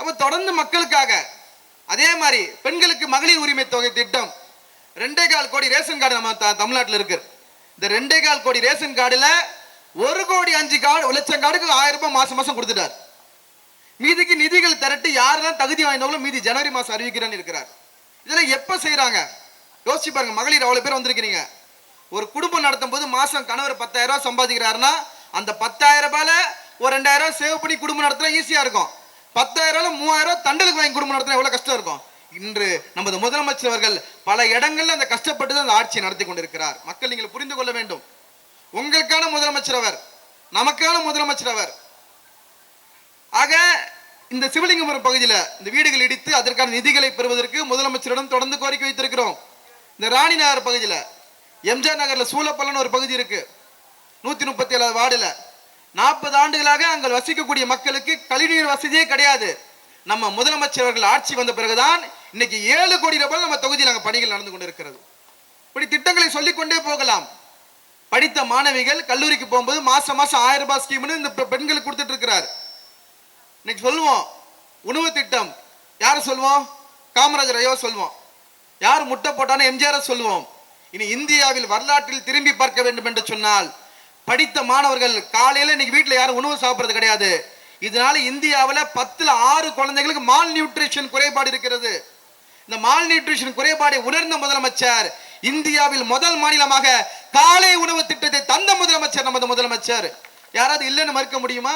அப்போ தொடர்ந்து மக்களுக்காக அதே மாதிரி பெண்களுக்கு மகளிர் உரிமை தொகை திட்டம் ரெண்டே கால் கோடி ரேஷன் கார்டு நம்ம த- இருக்கு. இந்த ரெண்டே கால் கோடி ரேஷன் கார்டில் ஒரு கோடி அஞ்சு கார்டு லட்சம் கார்டுக்கு ஆயிரம் ரூபாய் மாசம் மாசம் கொடுத்துட்டார். மீதிக்கு நிதிகள் திரட்டி யாரெல்லாம் தகுதி வாய்ந்தவங்களும் மீதி ஜனவரி மாசம் அறிவிக்கிறான்னு இருக்கிறார். இதெல்லாம் எப்போ செய்கிறாங்க யோசிச்சு பாருங்க மகளிர் அவ்வளோ பேர் வந்திருக்கிறீங்க. ஒரு குடும்பம் நடத்தும் போது மாசம் கணவர் பத்தாயிரம் ரூபாய் சம்பாதிக்கிறாருன்னா அந்த பத்தாயிரம் ரூபாயில ஒரு ரெண்டாயிரம் ரூபாய் சேவ் பண்ணி குடும்பம் நடத்தினா ஈஸியா இருக்கும். பத்தாயிரம் மூவாயிரம் ரூபாய் தண்டலுக்கு வாங்கி குடும்பம் நடத்தினா எவ்வளவு கஷ்டம் இருக்கும்? இன்று நமது முதலமைச்சர் அவர்கள் பல இடங்கள்ல அந்த கஷ்டப்பட்டு தான் அந்த ஆட்சியை நடத்தி கொண்டிருக்கிறார். மக்கள் நீங்கள் புரிந்து கொள்ள வேண்டும். உங்களுக்கான முதலமைச்சர் அவர் நமக்கான முதலமைச்சர் அவர். ஆக இந்த சிவலிங்கபுரம் பகுதியில் இந்த வீடுகள் இடித்து அதற்கான நிதிகளை பெறுவதற்கு முதலமைச்சரிடம் தொடர்ந்து கோரிக்கை வைத்திருக்கிறோம். இந்த ராணி நகர் பகுதியில் எம்ஜிஆர் நகர்ல சூலப்பள்ளன்னு ஒரு பகுதி இருக்கு. நூத்தி முப்பத்தி ஏழாவது வார்டுல. நாற்பது ஆண்டுகளாக அங்கே வசிக்கக்கூடிய மக்களுக்கு கழிவுநீர் வசதியே கிடையாது. நம்ம முதலமைச்சர் அவர்கள் ஆட்சி வந்த பிறகுதான் இன்னைக்கு ஏழு கோடி ரூபாய் நம்ம தொகுதியில் அங்கே பணிகள் நடந்து கொண்டு இருக்கிறது இப்படி திட்டங்களை சொல்லிக்கொண்டே போகலாம். படித்த மாணவிகள் கல்லூரிக்கு போகும்போது மாசம் மாசம் ஆயிரம் ரூபாய் ஸ்கீம்னு இந்த பெண்களுக்கு கொடுத்துட்டு இருக்கிறார். இன்னைக்கு சொல்லுவோம் உணவு திட்டம். யார் சொல்லுவோம்? காமராஜர் ஐயோ சொல்லுவோம். யார் முட்டை போட்டான்னு எம்ஜிஆர் சொல்லுவோம். இனி இந்தியாவில் வரலாற்றில் திரும்பி பார்க்க வேண்டும் என்று சொன்னால் படித்த மாணவர்கள் காலையில இன்னைக்கு வீட்டில் யாரும் உணவு சாப்பிட்றது கிடையாது. இதனால இந்தியாவில் பத்துல ஆறு குழந்தைகளுக்கு மால் நியூட்ரிஷன் குறைபாடு இருக்கிறது. இந்த மால் நியூட்ரிஷன் குறைபாடை உணர்ந்த முதலமைச்சர் இந்தியாவில் முதல் மாநிலமாக காலை உணவு திட்டத்தை தந்த முதலமைச்சர் நமது முதலமைச்சர். யாராவது இல்லைன்னு மறுக்க முடியுமா?